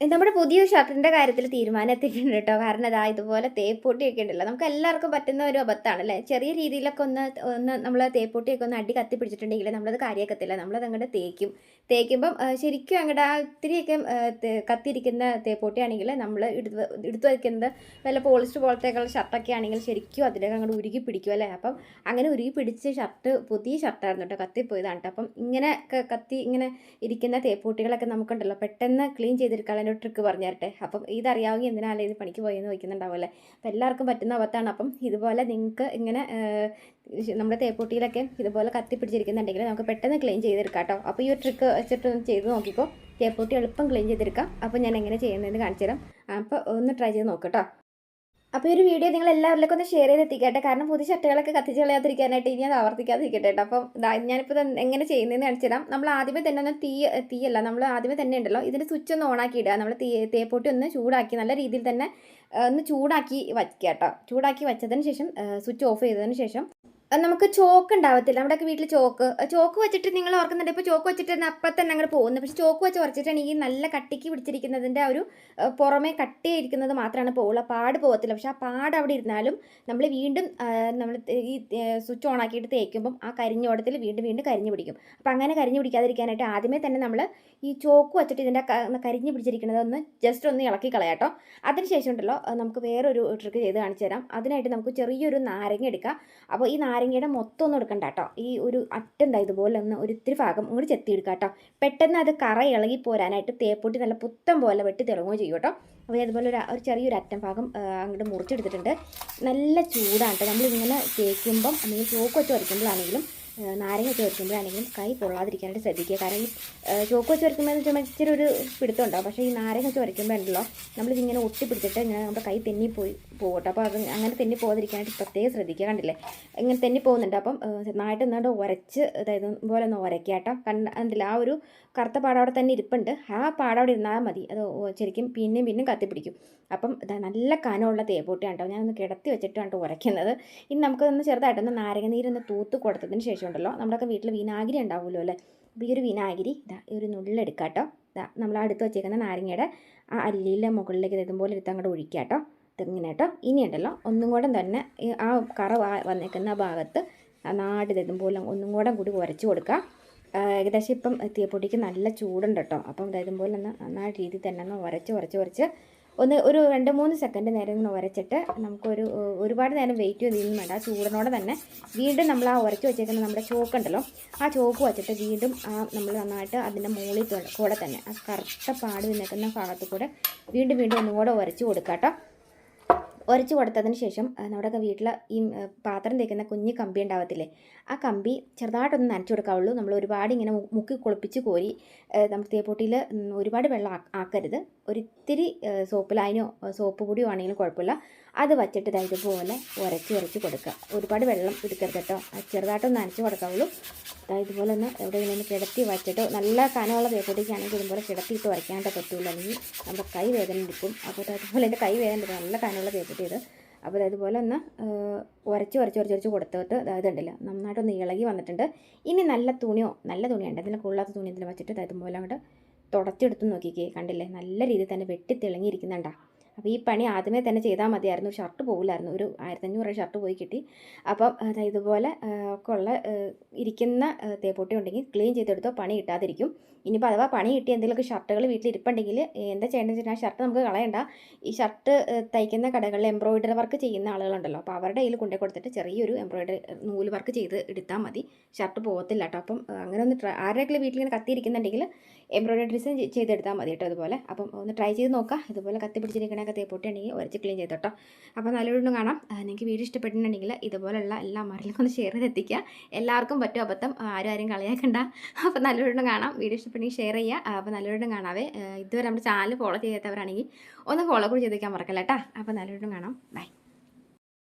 നമ്മുടെ പുതിയ ഷർട്ടിന്റെ കാര്യത്തിൽ തീരുമാനം എത്തിയിട്ടുണ്ട് കേട്ടോ. കാരണം അതാ ഇതുപോലെ തേപ്പൊട്ടിയൊക്കെ ഉണ്ടല്ലോ. നമുക്ക് എല്ലാവർക്കും പറ്റുന്ന ഒരു അബദ്ധമാണ് അല്ലേ? ചെറിയ രീതിയിലൊക്കെ ഒന്ന് ഒന്ന് നമ്മൾ തേപ്പൊട്ടിയൊക്കെ ഒന്ന് അടി കത്തി പിടിച്ചിട്ടുണ്ടെങ്കിൽ നമ്മളത് കാര്യമാക്കത്തില്ല നമ്മളത് അങ്ങോട്ട് തേക്കും. തേക്കുമ്പം ശരിക്കും അങ്ങോട്ട് ആ ഒത്തിരിയൊക്കെ കത്തിയിരിക്കുന്ന തേപ്പൊട്ടിയാണെങ്കിൽ നമ്മൾ എടുത്ത് എടുത്തു വയ്ക്കുന്നത് വല്ല പോളിസ്റ്റർ പോലത്തേക്കുള്ള ഷർട്ടൊക്കെ ആണെങ്കിൽ ശരിക്കും അതിലൊക്കെ അങ്ങോട്ട് ഉരുകി പിടിക്കും അല്ലേ? അപ്പം അങ്ങനെ ഉരുകി പിടിച്ച ഷർട്ട് പുതിയ ഷർട്ടായിരുന്നു കേട്ടോ കത്തിപ്പോയതാണ് കേട്ടോ. അപ്പം ഇങ്ങനെ കത്തി ഇങ്ങനെ ഇരിക്കുന്ന തേപ്പൂട്ടികളൊക്കെ നമുക്കുണ്ടല്ലോ. പെട്ടെന്ന് ക്ലീൻ ചെയ്തെടുക്കാനുള്ള ഒരു ട്രിക്ക് പറഞ്ഞു തരട്ടെ അപ്പം ഇതറിയാമെങ്കിൽ എന്തിനാണ് ഇത് പണിക്ക് പോയെന്ന് ചോദിക്കുന്നുണ്ടാവുമല്ലേ? അപ്പം എല്ലാവർക്കും പറ്റുന്ന അബദ്ധമാണ് അപ്പം ഇതുപോലെ നിങ്ങൾക്ക് ഇങ്ങനെ നമ്മുടെ തേപ്പൂട്ടിയിലൊക്കെ ഇതുപോലെ കത്തി പിടിച്ചിരിക്കുന്നുണ്ടെങ്കിൽ നമുക്ക് പെട്ടെന്ന് ക്ലീൻ ചെയ്തെടുക്കാം കേട്ടോ അപ്പോൾ ഈ ഒരു ട്രിക്ക് വെച്ചിട്ട് ചെയ്ത് നോക്കിക്കോ. തേപ്പൂട്ടി എളുപ്പം ക്ലീൻ ചെയ്തെടുക്കാം. അപ്പോൾ ഞാൻ എങ്ങനെ ചെയ്യുന്നതെന്ന് കാണിച്ചു തരാം അപ്പോൾ ഒന്ന് ട്രൈ ചെയ്ത് നോക്കാം കേട്ടോ അപ്പോൾ ഈ ഒരു വീഡിയോ നിങ്ങൾ എല്ലാവരിലേക്കും ഒന്ന് ഷെയർ ചെയ്തെത്തിക്കട്ടെ. കാരണം പുതിയ ഷർട്ടുകളൊക്കെ കത്തിച്ച് കളയാതിരിക്കാനായിട്ട് ഇനി അത് ആവർത്തിക്കാതിരിക്കട്ടെ കേട്ടോ. അപ്പം ഞാനിപ്പോൾ എങ്ങനെ ചെയ്യുന്നതെന്ന് കാണിച്ചു തരാം. നമ്മൾ ആദ്യമേ തന്നെ ഒന്ന് തീ തീയല്ല നമ്മൾ ആദ്യമേ തന്നെ ഉണ്ടല്ലോ. ഇതിന്റെ സ്വിച്ച് ഒന്ന് ഓണാക്കി ഇടുക. നമ്മൾ തീ തേപ്പൊട്ടി ഒന്ന് ചൂടാക്കി നല്ല രീതിയിൽ തന്നെ ഒന്ന് ചൂടാക്കി വയ്ക്കുക കേട്ടോ. ചൂടാക്കി വെച്ചതിന് ശേഷം സ്വിച്ച് ഓഫ് ചെയ്തതിന് ശേഷം നമുക്ക് ചോക്ക് ഉണ്ടാവത്തില്ല. നമ്മുടെയൊക്കെ വീട്ടിൽ ചോക്ക്. ചോക്ക് വെച്ചിട്ട് നിങ്ങൾ ഓർക്കുന്നുണ്ട്. ഇപ്പോൾ ചോക്ക് വെച്ചിട്ട് അപ്പം തന്നെ അങ്ങോട്ട് പോകുന്നത് പക്ഷേ ചോക്ക് വെച്ച് ഉറച്ചിട്ടാണെങ്കിൽ നല്ല കട്ടിക്ക് പിടിച്ചിരിക്കുന്നതിന്റെ ഒരു പുറമേ കട്ടിയിരിക്കുന്നത് മാത്രമാണ് പോവുള്ളൂ. പാട് പോകത്തില്ല. പക്ഷേ ആ പാട് അവിടെ ഇരുന്നാലും നമ്മൾ വീണ്ടും നമ്മൾ ഈ സ്വിച്ച് ഓൺ ആക്കിയിട്ട് തേക്കുമ്പം ആ കരിഞ്ഞോടത്തിൽ വീണ്ടും വീണ്ടും കരിഞ്ഞു പിടിക്കും. അപ്പം അങ്ങനെ കരിഞ്ഞു പിടിക്കാതിരിക്കാനായിട്ട് ആദ്യമേ തന്നെ നമ്മൾ ഈ ചോക്ക് വെച്ചിട്ട് ഇതിന്റെ കരിഞ്ഞു പിടിച്ചിരിക്കുന്നത് ഒന്ന് ജസ്റ്റ് ഒന്ന് ഇളക്കി കളയാട്ടോ അതിനുശേഷം ഉണ്ടല്ലോ നമുക്ക് വേറൊരു ട്രിക്ക് ചെയ്ത് കാണിച്ചു തരാം. അതിനായിട്ട് നമുക്ക് ചെറിയൊരു നാരങ്ങ എടുക്കാം. അപ്പോൾ ഈ നാരങ്ങയുടെ മൊത്തം ഒന്നും എടുക്കണ്ട കേട്ടോ. ഈ ഒരു അറ്റുണ്ടാ ഇതുപോലെ ഒന്ന് ഒരു ഇത്തിരി ഭാഗം ഇങ്ങോട്ട് ചെത്തി എടുക്കുക കേട്ടോ. പെട്ടെന്ന് അത് കറ ഇളകി പോരാനായിട്ട് തേപ്പൊട്ടി നല്ല പുത്തം പോലെ വെട്ടി തിളങ്ങുകയും ചെയ്യും കേട്ടോ. അപ്പോൾ അതുപോലെ ഒരു ഒരു ചെറിയൊരു അറ്റം ഭാഗം അങ്ങോട്ട് മുറിച്ചെടുത്തിട്ടുണ്ട്. നല്ല ചൂടാണ് കേട്ടോ. നമ്മളിങ്ങനെ തേക്കുമ്പം അല്ലെങ്കിൽ ചോക്ക് വെച്ച് വരയ്ക്കുമ്പോഴാണെങ്കിലും നാരങ്ങ ചേർക്കുമ്പോഴാണെങ്കിലും കൈ പൊള്ളാതിരിക്കാനായിട്ട് ശ്രദ്ധിക്കുക. കാരണം ഈ ചോക്ക് വെച്ച് വരയ്ക്കുമ്പോൾ വെച്ചാൽ ഇച്ചിരി ഒരു പിടുത്തമുണ്ടാവും. പക്ഷേ ഈ നാരങ്ങ വെച്ച് വരയ്ക്കുമ്പോഴുണ്ടല്ലോ നമ്മളിതിങ്ങനെ ഒട്ടിപ്പിടിച്ചിട്ട് ഇങ്ങനെ നമ്മുടെ കൈ തെന്നി പോയി പോകട്ടെ. അപ്പോൾ അത് അങ്ങനെ തെന്നി പോകാതിരിക്കാനായിട്ട് പ്രത്യേകം ശ്രദ്ധിക്കുക. കണ്ടില്ലേ? ഇങ്ങനെ തെന്നി പോകുന്നുണ്ട് അപ്പം നന്നായിട്ട് നിന്നുകൊണ്ട് ഉരച്ച് അതായത് പോലെ ഒന്ന് ഉരയ്ക്കുക കേട്ടോ. കണ്ട കണ്ടില്ല? ആ ഒരു കറുത്ത പാട അവിടെ തന്നെ ഇരിപ്പുണ്ട്. ആ പാട അവിടെ ഇരുന്നാൽ മതി. അത് ശരിക്കും പിന്നെയും പിന്നെയും കത്തിപ്പിടിക്കും. അപ്പം നല്ല കനമുള്ള തേപ്പൂട്ടിയാണ് കേട്ടോ. ഞാനൊന്ന് കിടത്തി വെച്ചിട്ടാണ് ഉരയ്ക്കുന്നത് ഇനി നമുക്കൊന്ന് ചെറുതായിട്ടൊന്ന് നാരങ്ങ നീരൊന്ന് തൂത്ത് കൊടുത്തതിന് ശേഷം ഉണ്ടല്ലോ നമ്മുടെയൊക്കെ വീട്ടിൽ വിനാഗിരി ഉണ്ടാവുമല്ലോ അല്ലേ? അപ്പോൾ ഈ ഒരു വിനാഗിരി ഇതാ ഈ ഒരു നുള്ളെടുക്കുക കേട്ടോ ഇതാ നമ്മൾ അടുത്ത് വെച്ചേക്കുന്ന നാരങ്ങയുടെ ആ അല്ലിയിലെ മുകളിലേക്ക് ഇതുപോലെ എടുത്ത് അങ്ങോട്ട് ഒഴിക്കുക കേട്ടോ ഇതിങ്ങനെ കേട്ടോ ഇനി ഉണ്ടല്ലോ ഒന്നും കൂടെ തന്നെ ആ കറ വന്നേക്കുന്ന ഭാഗത്ത് നാട് ഇതുപോലെ ഒന്നും കൂടെ കൂടി ഉരച്ച് കൊടുക്കുക ഏകദേശം ഇപ്പം തീപ്പൊടിക്ക് നല്ല ചൂടുണ്ട് കേട്ടോ അപ്പം ഇതുപോലെ ഒന്ന് നന്നായ രീതിയിൽ തന്നെ ഒന്ന് ഉരച്ച് ഉരച്ച് ഉരച്ച് ഒന്ന് ഒരു രണ്ട് മൂന്ന് സെക്കൻഡ് നേരം ഇങ്ങനെ ഉരച്ചിട്ട് നമുക്കൊരു ഒരുപാട് നേരം വെയിറ്റ് ചെയ്തൊന്നും വേണ്ട. ആ ചൂടിനോടെ തന്നെ വീണ്ടും നമ്മൾ ആ ഉരച്ച് വെച്ചേക്കുന്ന നമ്മുടെ ചോക്ക് ഉണ്ടല്ലോ ആ ചോക്ക് വെച്ചിട്ട് വീണ്ടും ആ നമ്മൾ നന്നായിട്ട് അതിന്റെ മുകളിൽ കൂടെ തന്നെ ആ കറുത്ത പാട് നിൽക്കുന്ന ഭാഗത്ത് കൂടെ വീണ്ടും വീണ്ടും ഒന്നുകൂടെ ഉരച്ച് കൊടുക്കാം കേട്ടോ ഉരച്ച് കൊടുത്തതിന് ശേഷം നമ്മുടെ നമ്മുടെയൊക്കെ വീട്ടിൽ ഈ പാത്രം തേക്കുന്ന കുഞ്ഞ് കമ്പി ഉണ്ടാവത്തില്ലേ ആ കമ്പി ചെറുതായിട്ടൊന്ന് നനച്ചു കൊടുക്കാവുള്ളൂ. നമ്മൾ ഒരുപാട് ഇങ്ങനെ മുക്കി കുളിപ്പിച്ച് കോരി നമ്മൾ തേപ്പൊട്ടിയിൽ ഒരുപാട് വെള്ളം ആക്കരുത്. ഒരിത്തിരി സോപ്പിലായനോ സോപ്പ് പൊടിയോ ആണെങ്കിലും കുഴപ്പമില്ല. അത് വച്ചിട്ട് ദാ ഇതുപോലെ ഉരച്ച് ഉരച്ച് കൊടുക്കുക. ഒരുപാട് വെള്ളം എടുക്കരുത് കേട്ടോ. ചെറുതായിട്ടൊന്ന് നനച്ച് കൊടുക്കാവുള്ളൂ. ദാ ഇതുപോലെ ഒന്ന് എവിടെ ഇങ്ങനെ കിടത്തി വച്ചിട്ടോ നല്ല കനമുള്ള തേപ്പൊട്ടിക്കാണെങ്കിൽ ഇതുപോലെ കിടത്തിയിട്ട് വരയ്ക്കാണ്ട് പറ്റുള്ളൂ. അല്ലെങ്കിൽ നമ്മുടെ കൈ വേദന എടുക്കും. അപ്പോൾ അതുപോലെ എന്റെ കൈ വേദന എടുക്കും. നല്ല കനമുള്ള തേപ്പൊട്ടി ഇത് അപ്പോൾ അതുപോലെ ഒന്ന് ഉരച്ച് ഉരച്ച് ഉരച്ച് ഉരച്ച് കൊടുത്തിട്ട് അതായത് ഉണ്ടല്ലോ നന്നായിട്ടൊന്ന് ഇളകി വന്നിട്ടുണ്ട്. ഇനി നല്ല തുണിയോ നല്ല തുണിയുണ്ട് അതിൽ കൊള്ളാത്ത തുണി ഇതിൽ വെച്ചിട്ട് ഇതുപോലെ അങ്ങോട്ട് തുടച്ചെടുത്ത് നോക്കിക്കേ കണ്ടില്ലേ? നല്ല രീതിയിൽ തന്നെ വെട്ടി തിളങ്ങിയിരിക്കുന്നുണ്ടാ അപ്പോൾ ഈ പണി ആദ്യമേ തന്നെ ചെയ്താൽ മതിയായിരുന്നു ഷർട്ട് പോകില്ലായിരുന്നു ഒരു ആയിരത്തഞ്ഞൂറ് ഷർട്ട് പോയി കിട്ടി. അപ്പം ഇതുപോലെ ഒക്കെ ഉള്ള ഇരിക്കുന്ന തേപ്പൊട്ടി ഉണ്ടെങ്കിൽ ക്ലീൻ ചെയ്തെടുത്തോ പണി കിട്ടാതിരിക്കും. ഇനിയിപ്പോൾ അഥവാ പണി കിട്ടി എന്തെങ്കിലുമൊക്കെ ഷർട്ടുകൾ വീട്ടിൽ ഇരിപ്പുണ്ടെങ്കിൽ എന്താ ചെയ്യേണ്ടതെന്ന് വെച്ചാൽ ആ ഷർട്ട് നമുക്ക് കളയണ്ട. ഈ ഷർട്ട് തയ്ക്കുന്ന കടകളിൽ എംബ്രോയിഡറി വർക്ക് ചെയ്യുന്ന ആളുകളുണ്ടല്ലോ അപ്പോൾ അവരുടെ കയ്യിൽ കൊണ്ടു കൊടുത്തിട്ട് ചെറിയൊരു എംബ്രോയിഡറി നൂൽ വർക്ക് ചെയ്ത് എടുത്താൽ മതി. ഷർട്ട് പോകത്തില്ല കേട്ടോ. അപ്പം അങ്ങനെ ഒന്ന് ട്രൈ ആരുടെയെങ്കിലും വീട്ടിൽ ഇങ്ങനെ കത്തിയിരിക്കുന്നുണ്ടെങ്കിൽ എംബ്രോയിഡറി ഡിസൈൻ ചെയ്തെടുത്താൽ മതി കേട്ടോ അതുപോലെ അപ്പം ഒന്ന് ട്രൈ ചെയ്ത് നോക്കാം. ഇതുപോലെ കത്തി പിടിച്ചിരിക്കണൊക്കെ തേപ്പൊട്ടി ഉണ്ടെങ്കിൽ ഉരച്ച് ക്ലീൻ ചെയ്ത് കേട്ടോ. അപ്പോൾ നല്ലൊരു കാണാം. നിങ്ങൾക്ക് വീഡിയോ ഇഷ്ടപ്പെട്ടിട്ടുണ്ടെങ്കിൽ ഇതുപോലെയുള്ള എല്ലാ മറിലും ഒന്ന് ഷെയർ ചെയ്തെത്തിക്കുക എല്ലാവർക്കും പറ്റും അബദ്ധം. ആരും ആരും കളിയാക്കണ്ട. അപ്പം നല്ലൊരു കാണാം. വീഡിയോ ഇഷ്ടപ്പെട്ടെങ്കിൽ ഷെയർ ചെയ്യുക അപ്പോൾ നല്ലവരോടും കാണാവേ. ഇതുവരെ നമ്മുടെ ചാനൽ ഫോളോ ചെയ്യാത്തവരാണെങ്കിൽ ഒന്ന് ഫോളോ കൂടി ചെയ്തേക്കാൻ മറക്കല്ല കേട്ടോ അപ്പോൾ നല്ലൊരു കാണാം. ബൈ